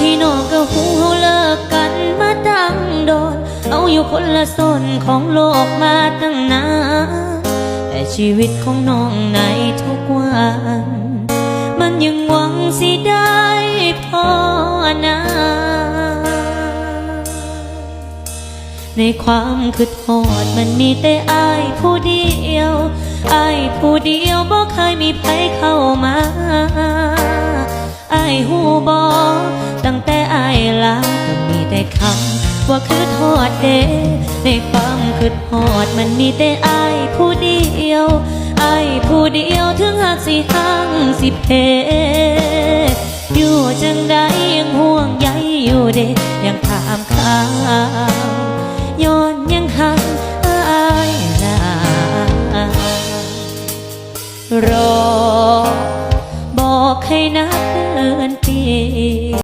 ที่น้องกับหูเฮเลิกกันมาตั้งโดน เอาอยู่คนละส่วนของโลกมาตั้งนานแต่ชีวิตของน้องในทุกวัน มันยังหวังสิได้พอนะในความคิดฮอดมันมีแต่อายผู้เดียวอายผู้เดียวบ่เคยมีใครเข้ามา คำว่าคือทอดเด ในความคือทอดมันมีแต่อายผู้เดียวอายผู้เดียวถึงหากสิหังสิเพอยู่จังใดยังห่วงใยอยู่เดยังถามข้าวย้อนยังหังอายลารอบอกให้นักเดินปี